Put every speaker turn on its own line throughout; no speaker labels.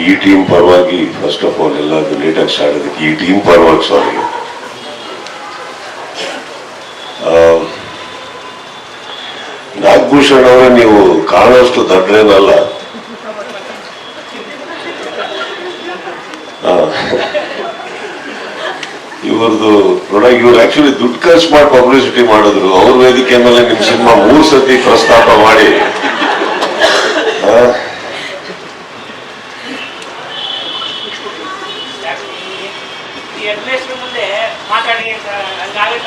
ಈ ಟೀಮ್ ಪರವಾಗಿ first of all ಎಲ್ಲಾದ್ರೂ ಲೇಟಾಗಿ ಸ್ಟಾರ್ಟ್ ಈ ಟೀಮ್ ಪರವಾಗಿ ಸಾರಿ ನಾಗಭೂಷಣ್ ಅವರ, ನೀವು ಕಾಣುವಷ್ಟು ದೊಡ್ಡರೇನಲ್ಲ ಇವರದು ಪ್ರೊಡಕ್ಟ್ ಇವ್ರು ಆಕ್ಚುಲಿ ದುಡ್ಡು ಖರ್ಚು ಮಾಡಿ ಪಬ್ಲಿಸಿಟಿ ಮಾಡಿದ್ರು. ಅವ್ರ ವೇದಿಕೆ ಮೇಲೆ ನಿಮ್ ಸಿನಿಮಾ ಮೂರ್ ಸತಿ ಪ್ರಸ್ತಾಪ ಮಾಡಿ ಆ,
ಈ ಅಡ್ಮಿನಿಸ್ಟ್ರೇಷನ್ ಮುಂದೆ ಮಾತಾಡಿ ಅಂತ ಹಂಗಾಗುತ್ತೆ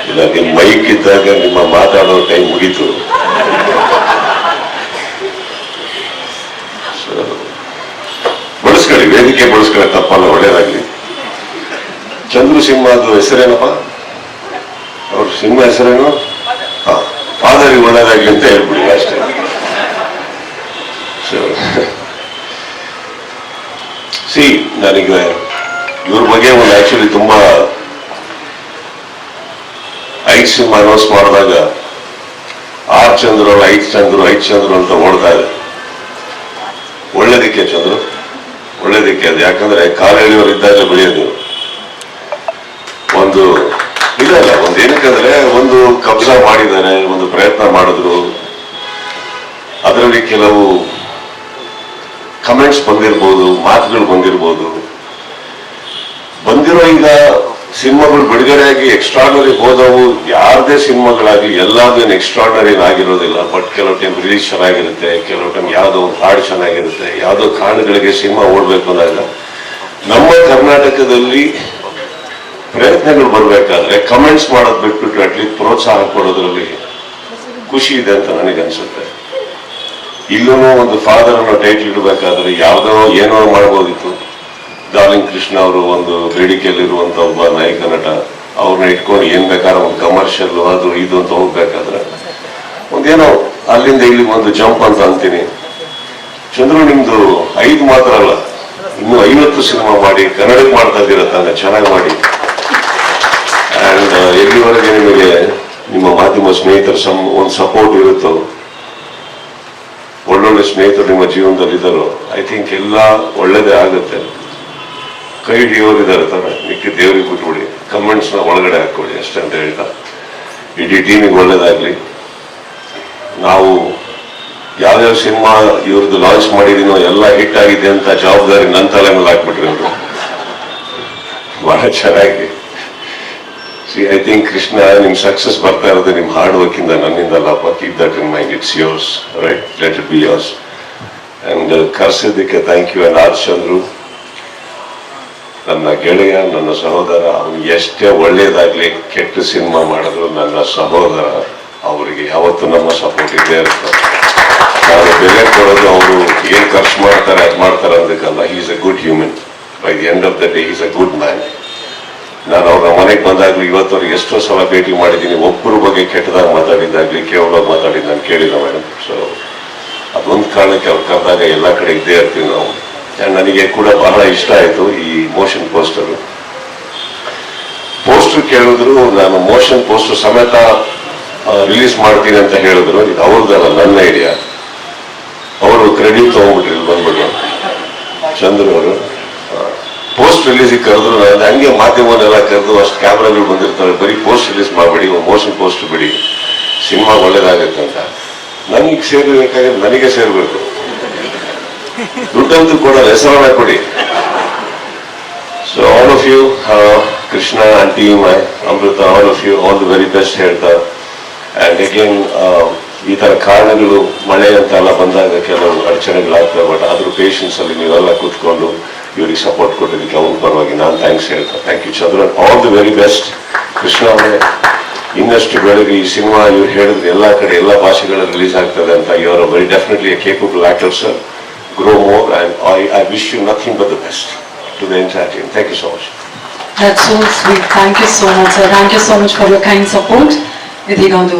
ಇಲ್ಲ ಮೈಕ್ ಇದ್ದಾಗ ನಿಮ್ಮ ಮಾತಾಡೋ ಟೈಮ್ ಮುಗೀತು. ಬಳಸ್ಕೊಳ್ಳಿ ವೇದಿಕೆ ಬಳಸ್ಕೊಳ್ಳಿ ತಪ್ಪಲ್ಲ ಒಳ್ಳೇದಾಗ್ಲಿ. ಚಂದ್ರು ಸಿಂಹದ್ದು ಹೆಸರೇನಪ್ಪ? ಅವ್ರ ಸಿಂಹ ಹೆಸರೇನು? ಹಾ ಫಾದರಿಗೆ ಒಳ್ಳೇದಾಗ್ಲಿ ಅಂತ ಹೇಳ್ಬಿಡಿ ಅಷ್ಟೇ. ಸಿ ನನಗೆ ಇವ್ರ ಬಗ್ಗೆ ಒಂದು ಆಕ್ಚುಲಿ ತುಂಬಾ ಸಿನಿಮಾ ಅನೌನ್ಸ್ ಮಾಡಿದಾಗ ಆರ್ ಚಂದ್ರು, ಐದು ಚಂದ್ರು, ಐದು ಚಂದ್ರ ಅಂತ ಓಡ್ತಾ ಇದೆ. ಒಳ್ಳೇದಕ್ಕೆ ಚಂದ್ರು, ಒಳ್ಳೇದಿಕ್ಕೆ ಅದು. ಯಾಕಂದ್ರೆ ಕಾಲ ಎಳೆಯವರು ಇದ್ದಾಗ ಬೆಳೆಯೋದು. ಒಂದು ಇದೆ ಇಲ್ಲ ಒಂದು ಏನಕ್ಕಂದ್ರೆ ಒಂದು ಕಬ್ಜಾ ಮಾಡಿದ್ದಾರೆ, ಒಂದು ಪ್ರಯತ್ನ ಮಾಡಿದ್ರು. ಅದರಲ್ಲಿ ಕೆಲವು ಕಮೆಂಟ್ಸ್ ಬಂದಿರ್ಬೋದು, ಮಾತುಗಳು ಬಂದಿರ್ಬೋದು. ಬಂದಿರೋ ಈಗ ಸಿನಿಮಾಗಳು ಬಿಡುಗಡೆಯಾಗಿ ಎಕ್ಸ್ಟ್ರಾಡನರಿ ಹೋದವು. ಯಾರದೇ ಸಿನಿಮಾಗಳಾಗಲಿ ಎಲ್ಲಾದ್ರೂ ಏನು ಎಕ್ಸ್ಟ್ರಾರ್ನರಿ ಆಗಿರೋದಿಲ್ಲ. ಬಟ್ ಕೆಲವು ಟೈಮ್ ರಿಲೀಸ್ ಚೆನ್ನಾಗಿರುತ್ತೆ, ಕೆಲವು ಟೈಮ್ ಯಾವುದೋ ಒಂದು ಹಾಡು ಚೆನ್ನಾಗಿರುತ್ತೆ, ಯಾವುದೋ ಕಾರಣಗಳಿಗೆ ಸಿನಿಮಾ ಓಡಬೇಕು ಅಂದಾಗ ನಮ್ಮ ಕರ್ನಾಟಕದಲ್ಲಿ ಪ್ರಯತ್ನಗಳು ಬರಬೇಕಾದ್ರೆ ಕಮೆಂಟ್ಸ್ ಮಾಡೋದು ಬಿಟ್ಬಿಟ್ಟು ಅಟ್ಲೀಸ್ಟ್ ಪ್ರೋತ್ಸಾಹ ಕೊಡೋದ್ರಲ್ಲಿ ಖುಷಿ ಇದೆ ಅಂತ ನನಗೆ ಅನ್ಸುತ್ತೆ. ಇಲ್ಲೂ ಒಂದು ಫಾದರ್ ಅನ್ನೋ ಟೈಟ್ಲ್ ಇಡಬೇಕಾದ್ರೆ ಯಾವುದೋ ಏನೋ ಮಾಡ್ಬೋದಿತ್ತು. ಕೃಷ್ಣ ಅವರು ಒಂದು ಬೇಡಿಕೆಯಲ್ಲಿರುವಂತ ಒಬ್ಬ ನಾಯಕ ನಟ ಅವ್ರನ್ನ ಇಟ್ಕೊಂಡು ಏನ್ ಬೇಕಾದ್ರೆ ಒಂದು ಕಮರ್ಷಿಯಲ್ ಅದು ಇದು ಅಂತ ಹೋಗ್ಬೇಕಾದ್ರೆ ಒಂದೇನೋ ಅಲ್ಲಿಂದ ಇಲ್ಲಿ ಒಂದು ಜಂಪ್ ಅಂತ ಅಂತೀನಿ. ಚಂದ್ರು, ನಿಮ್ದು ಐದು ಮಾತ್ರ ಅಲ್ಲ, ಇನ್ನು ಐವತ್ತು ಸಿನಿಮಾ ಮಾಡಿ, ಕನ್ನಡಕ್ಕೆ ಮಾಡ್ತಾ ಇದ್ದೀರ ಚೆನ್ನಾಗಿ ಮಾಡಿ. ಅಂಡ್ ಎಲ್ಲಿವರೆಗೆ ನಿಮಗೆ ನಿಮ್ಮ ಮಾಧ್ಯಮ ಸ್ನೇಹಿತರ ಸಂ, ಒಂದು ಸಪೋರ್ಟ್ ಇರುತ್ತೋ, ಒಳ್ಳೊಳ್ಳೆ ಸ್ನೇಹಿತರು ನಿಮ್ಮ ಜೀವನದಲ್ಲಿ ಇದ್ದಾರೋ ಐ ಥಿಂಕ್ ಎಲ್ಲ ಒಳ್ಳೇದೇ ಆಗುತ್ತೆ. ಕೈ ಹಿಡಿಯೋರು ಇದ್ದಾರೆ ತಾನೆ. ಮಿಕ್ಕಿ ದೇವ್ರಿಗೆ ಬಿಟ್ಬಿಡಿ ಕಮೆಂಟ್ಸ್ನ ಒಳಗಡೆ ಹಾಕೊಳ್ಳಿ, ಅಷ್ಟೇ ಅಂತ ಹೇಳ್ತಾ. ಇಡೀ ಟೀಮಿಗೆ ಒಳ್ಳೇದಾಗ್ಲಿ. ನಾವು ಯಾವ್ಯಾವ ಸಿನಿಮಾ ಇವ್ರದ್ದು ಲಾಂಚ್ ಮಾಡಿದೀನೋ ಎಲ್ಲ ಹಿಟ್ ಆಗಿದೆ ಅಂತ ಜವಾಬ್ದಾರಿ ನನ್ನ ತಲೆ ಮೇಲೆ ಹಾಕ್ಬಿಟ್ರಿ ಅವರು ಬಹಳ ಚೆನ್ನಾಗಿ. ಸಿ ಐ ಥಿಂಕ್ ಕೃಷ್ಣ, ನಿಮ್ ಸಕ್ಸಸ್ ಬರ್ತಾ ಇರೋದು ನಿಮ್ ಹಾರ್ಡ್ ವರ್ಕ್ ಇಂದ ನನ್ನಿಂದ keep that in mind it's yours right let it be yours and ಕರ್ಸಿದ್ದಕ್ಕೆ thank you and R Chandru ನನ್ನ ಗೆಳೆಯ, ನನ್ನ ಸಹೋದರ, ಅವನು ಎಷ್ಟೇ ಒಳ್ಳೇದಾಗ್ಲಿ, ಕೆಟ್ಟ ಸಿನಿಮಾ ಮಾಡಿದ್ರು ನನ್ನ ಸಹೋದರ ಅವರಿಗೆ ಯಾವತ್ತು ನಮ್ಮ ಸಪೋರ್ಟ್ ಇದೆ ನಾನು ಬೆಲೆ ಕೊಡೋದು ಅವರು ಏನ್ ಖರ್ಚು ಮಾಡ್ತಾರೆ, ಅದು ಮಾಡ್ತಾರೆ ಅದಕ್ಕಲ್ಲ is a good human by the end of the day is a good man ನಾನು ಅವ್ರ ಮನೆಗೆ ಬಂದಾಗ್ಲೂ ಇವತ್ತವ್ರಿಗೆ ಎಷ್ಟೋ ಸಲ ಭೇಟಿ ಮಾಡಿದ್ದೀನಿ. ಒಬ್ಬರ ಬಗ್ಗೆ ಕೆಟ್ಟದಾಗ ಮಾತಾಡಿದ್ದಾಗ್ಲಿ ಕೇವಲ ಮಾತಾಡಿದ್ದು ನಾನು ಕೇಳಿಲ್ಲ ಮೇಡಮ್ ಸೊ ಅದೊಂದು ಕಾರಣಕ್ಕೆ ಅವ್ರು ಕರೆದಾಗ ಎಲ್ಲ ಕಡೆ ಇದ್ದೇ ಇರ್ತೀವಿ ನಾವು. ನನಗೆ ಕೂಡ ಬಹಳ ಇಷ್ಟ ಆಯಿತು ಈ ಮೋಷನ್ ಪೋಸ್ಟರ್ ಪೋಸ್ಟರ್ ಕೇಳಿದ್ರು, ನಾನು ಮೋಷನ್ ಪೋಸ್ಟರ್ ಸಮೇತ ರಿಲೀಸ್ ಮಾಡ್ತೀನಿ ಅಂತ ಹೇಳಿದ್ರು. ಇದು ಅವ್ರದ್ದಲ್ಲ, ನನ್ನ ಐಡಿಯಾ ಅವರು ಕ್ರೆಡಿಟ್ ತಗೊಂಡ್ಬಿಟ್ರಿ ಬಂದ್ಬಿಟ್ಟು. ಚಂದ್ರ ಅವರು ಪೋಸ್ಟ್ ರಿಲೀಸಿಗೆ ಕರೆದ್ರು. ಹಂಗೆ ಮಾಧ್ಯಮವನ್ನೆಲ್ಲ ಕರೆದು ಅಷ್ಟು ಕ್ಯಾಮ್ರಾಗಳು ಬಂದಿರ್ತಾರೆ. ಬರೀ ಪೋಸ್ಟ್ ರಿಲೀಸ್ ಮಾಡಬೇಡಿ ಮೋಷನ್ ಪೋಸ್ಟ್ ಬಿಡಿ. ಸಿನಿಮಾ ಒಳ್ಳೇದಾಗತ್ತೆ ಅಂತ. ನನಗೆ ಸೇರಬೇಕಾದ್ರೆ ನನಗೆ ಸೇರ್ಬೇಕು. ದುಡ್ಡಂತೂ ಕೊಡಲ್ಲ ಹೆಸರನ್ನ ಕೊಡಿ. So all of you Krishna and my Amrutha all of you all the very best ಹೇಳ್ತಾ. ಅಂಡ್ ಅಗೇನ್ ಈ ತರ ಕಾರಣಗಳು ಮಳೆ ಅಂತ ಎಲ್ಲ ಬಂದಾಗ ಕೆಲವು ಅಡಚಣೆಗಳಾಗ್ತವೆ ಬಟ್ ಆದ್ರೂ ಪೇಷನ್ಸ್ ಅಲ್ಲಿ ನೀವೆಲ್ಲ ಕೂತ್ಕೊಂಡು ಇವರಿಗೆ ಸಪೋರ್ಟ್ ಕೊಟ್ಟಿದ್ದಕ್ಕೆ ಅವ್ರ ಪರವಾಗಿ ನಾನು ಥ್ಯಾಂಕ್ಸ್ ಹೇಳ್ತಾ. Thank you Chandran all the very best Krishna ಅವರೇ, ಇನ್ನಷ್ಟು ಬೆಳಗ್ಗೆ ಈ ಸಿನಿಮಾ ಇವ್ರು ಹೇಳಿದ್ರೆ ಎಲ್ಲ ಕಡೆ ಎಲ್ಲ ಭಾಷೆಗಳಲ್ಲಿ ರಿಲೀಸ್ ಆಗ್ತದೆ ಅಂತ you are very definitely capable actor sir grow more and I, I wish you nothing but the best to the entire team. Thank you so much.
That's so sweet. Thank you so much, sir. Thank you so much for your kind support. ಇದೀಗ ಒಂದು